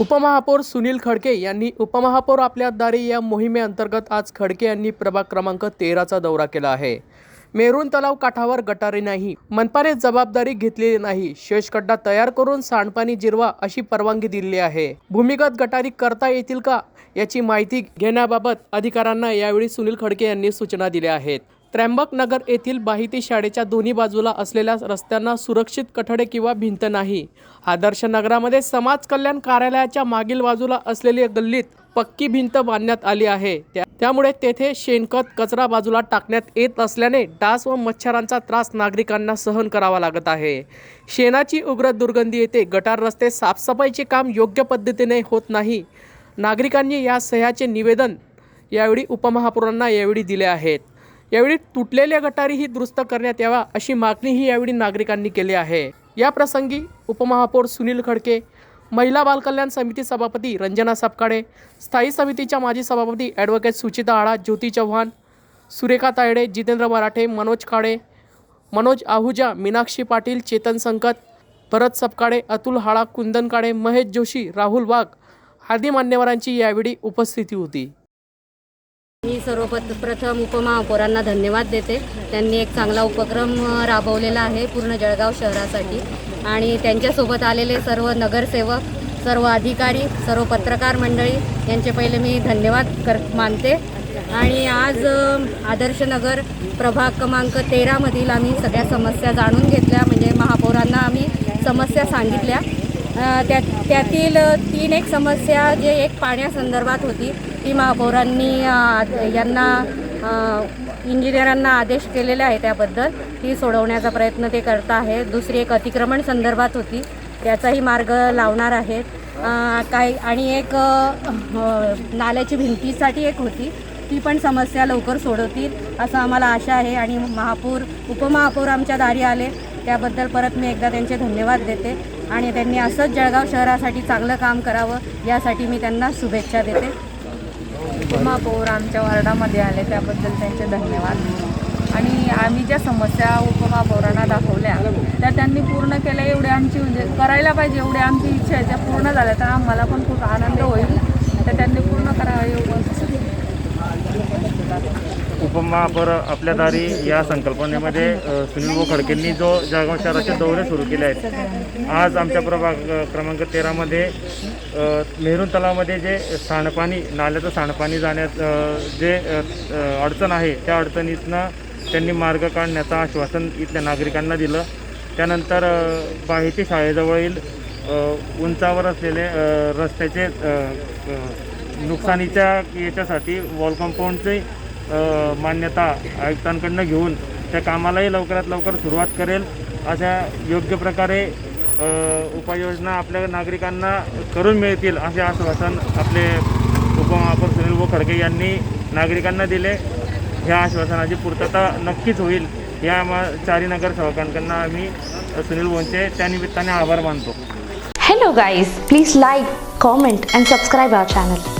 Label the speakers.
Speaker 1: उपमहापौर सुनील खडके यांनी उपमहापौर आपल्या दारी या मोहिमेअंतर्गत आज खडके यांनी प्रभाग क्रमांक तेराचा दौरा केला आहे. मेरून तलाव काठावर गटारी नाही मनपाने जबाबदारी घेतलेली नाही शेषखड्डा तयार करून सांडपाणी जिरवा अशी परवानगी दिलेली आहे. भूमिगत गटारी करता येतील का याची माहिती घेण्याबाबत अधिकाऱ्यांना यावेळी सुनील खडके यांनी सूचना दिल्या आहेत. त्र्यंबक नगर येथील बाहिती शाळेच्या दोन्ही बाजूला असलेल्या रस्त्यांना सुरक्षित कठडे किंवा भिंत नाही. आदर्श नगरामध्ये समाज कल्याण कार्यालयाच्या मागील बाजूला असलेली गल्लीत पक्की भिंत बांधण्यात आली आहे. त्या- त्यामुळे तेथे शेणखत कचरा बाजूला टाकण्यात येत असल्याने डास व मच्छरांचा त्रास नागरिकांना सहन करावा लागत आहे. शेणाची उग्र दुर्गंधी येते. गटार रस्ते साफसफाईचे काम योग्य पद्धतीने होत नाही. नागरिकांनी या सह्याचे निवेदन यावेळी उपमहापौरांना यावेळी दिले आहेत. यावेळी तुटलेल्या गटारीही दुरुस्त करण्यात यावा अशी मागणीही यावेळी नागरिकांनी केली आहे. या प्रसंगी उपमहापौर सुनील खडके महिला बालकल्याण समिती सभापती रंजना सपकाळे स्थायी समितीच्या माजी सभापती ॲडव्होकेट सुचिता आळा ज्योती चव्हाण सुरेखा तायडे जितेंद्र मराठे मनोज काळे मनोज आहुजा मीनाक्षी पाटील चेतन संकत भरत सपकाळे अतुल हाळा कुंदन काळे महेश जोशी राहुल वाघ आदी मान्यवरांची यावेळी उपस्थिती होती.
Speaker 2: मी सर्वप्रथम उपमहापौरांना धन्यवाद देते. त्यांनी एक चांगला उपक्रम राबवलेला आहे पूर्ण जळगाव शहरासाठी. आणि त्यांच्यासोबत आलेले सर्व नगरसेवक सर्व अधिकारी सर्व पत्रकार मंडळी यांचे पहिले मी धन्यवाद कर मानते. आणि आज आदर्शनगर आदर्श नगर प्रभाग क्रमांक तेरामधील आम्ही सगळ्या समस्या जाणून घेतल्या. म्हणजे महापौरांना आम्ही समस्या सांगितल्या. त्या त्यातील तीन एक समस्या जे एक पाण्यासंदर्भात होती ती महापौरांनी आद- यांना इंजिनियरांना आदेश केलेले आहे त्याबद्दल ती सोडवण्याचा प्रयत्न ते करत आहे दुसरी एक अतिक्रमण संदर्भात होती त्याचाही मार्ग लावणार आहेत. काही आणि एक हो, नाल्याची भिंतीसाठी एक होती ती पण समस्या लवकर सोडवतील असं आम्हाला आशा आहे. आणि महापौर उपमहापौर आमच्या दारी आले त्याबद्दल परत मी एकदा त्यांचे धन्यवाद देते. आणि त्यांनी असंच जळगाव शहरासाठी चांगलं काम करावं यासाठी मी त्यांना शुभेच्छा देते.
Speaker 3: उपमापौर आमच्या वार्डामध्ये आले त्याबद्दल त्यांचे धन्यवाद. आणि आम्ही ज्या समस्या उपमापौरांना दाखवल्या त्या त्यांनी पूर्ण केल्या एवढे आमची म्हणजे करायला पाहिजे एवढे आमची इच्छा आहे त्या पूर्ण झाल्या. तर आम्हाला पण खूप आनंद होईल. तर त्यांनी पूर्ण करा उपमा
Speaker 4: उपमहापौर आपल्या दारी या संकल्पनेमध्ये सुनील भाऊ खडकेंनी जो जळगाव शहराचे दौरे सुरू केले आहेत आज आमच्या प्रभाग क्रमांक तेरामध्ये मेहरून तलावामध्ये जे सांडपाणी नाल्याचं सांडपाणी जाण्यात जे अडचण आहे त्या अडचणीतनं त्यांनी मार्ग काढण्याचं आश्वासन इथल्या नागरिकांना दिलं. त्यानंतर बाहेती शाळेजवळील उंचावर असलेले रस्त्याचे नुकसानीच्या याच्यासाठी वॉल कंपाऊंडचे मान्यता आयुक्तांकडनं घेऊन त्या कामालाही लवकरात लवकर सुरुवात करेल. अशा योग्य प्रकारे उपाययोजना आपल्या नागरिकांना करून मिळतील असे आश्वासन आपले उपमहापौर सुनील भाऊ खडके यांनी नागरिकांना दिले. ह्या आश्वासनाची पूर्तता नक्कीच होईल. या मा चारी नगरसेवकांकडनं आम्ही सुनील भाऊंचे त्यानिमित्ताने आभार मानतो.
Speaker 5: Hello guys please like comment and subscribe our channel